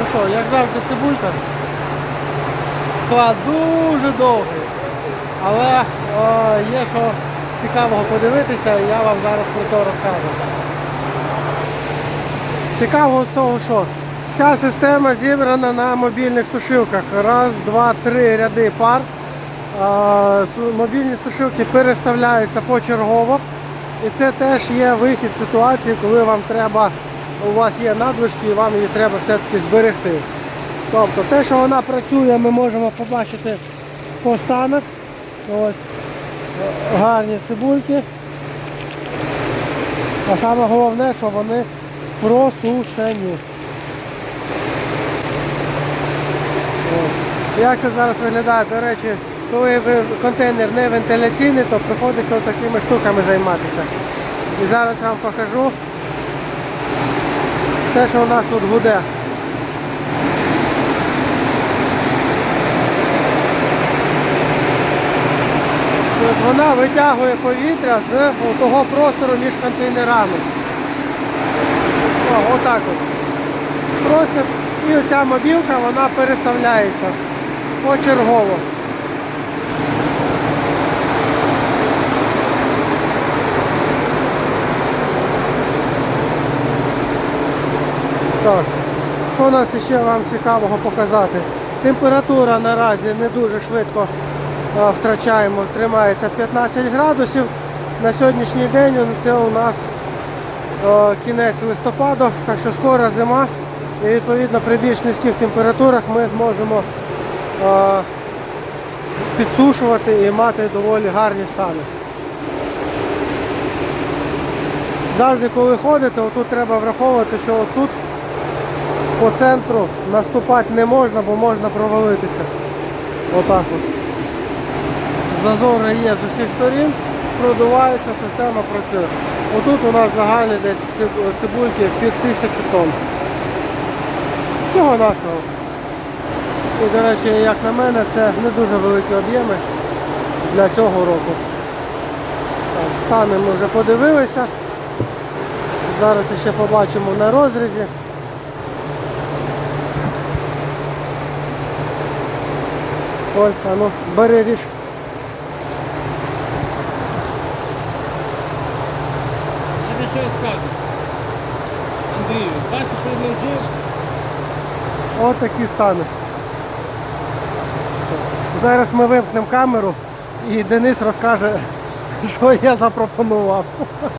Ну що, як завжди цибулька. Склад дуже довгий. Але е, є що цікавого подивитися, я вам зараз про це розкажу. Цікаво з того, що вся система зібрана на мобільних сушилках. Раз, два, три ряди пар. Мобільні сушилки переставляються почергово. І це теж є вихід з ситуації, коли вам треба, у вас є надлишки і вам її треба все-таки зберегти. Тобто те, що вона працює, ми можемо побачити по станах. Ось гарні цибульки. А саме головне, що вони просушені. Ось. Як це зараз виглядає? До речі, коли контейнер не вентиляційний, то приходиться такими штуками займатися. І зараз я вам покажу те, що у нас тут гуде. Вона витягує повітря з того простору між контейнерами. О, отак от. Простір. І оця мобілка вона переставляється почергово. Так, що у нас ще вам цікавого показати? Температура наразі не дуже швидко втрачаємо, тримається 15 градусів. На сьогоднішній день це у нас кінець листопаду, так що скоро зима. І відповідно при більш низьких температурах ми зможемо підсушувати і мати доволі гарні стани. Завжди, коли ходите, отут треба враховувати, що отут по центру наступати не можна, бо можна провалитися. Отак от. Зазори є з усіх сторін, продувається, система працює. Отут у нас загальний десь цибульки під тисячу тонн. Всього нашого. І, до речі, як на мене, це не дуже великі об'єми для цього року. Так, стани ми вже подивилися. Зараз ще побачимо на розрізі. Оль, а ну, бери ріж. Я що скажу. Андрію, Паша предложив, От такі стани. Зараз ми вимкнемо камеру і Денис розкаже, що я запропонував.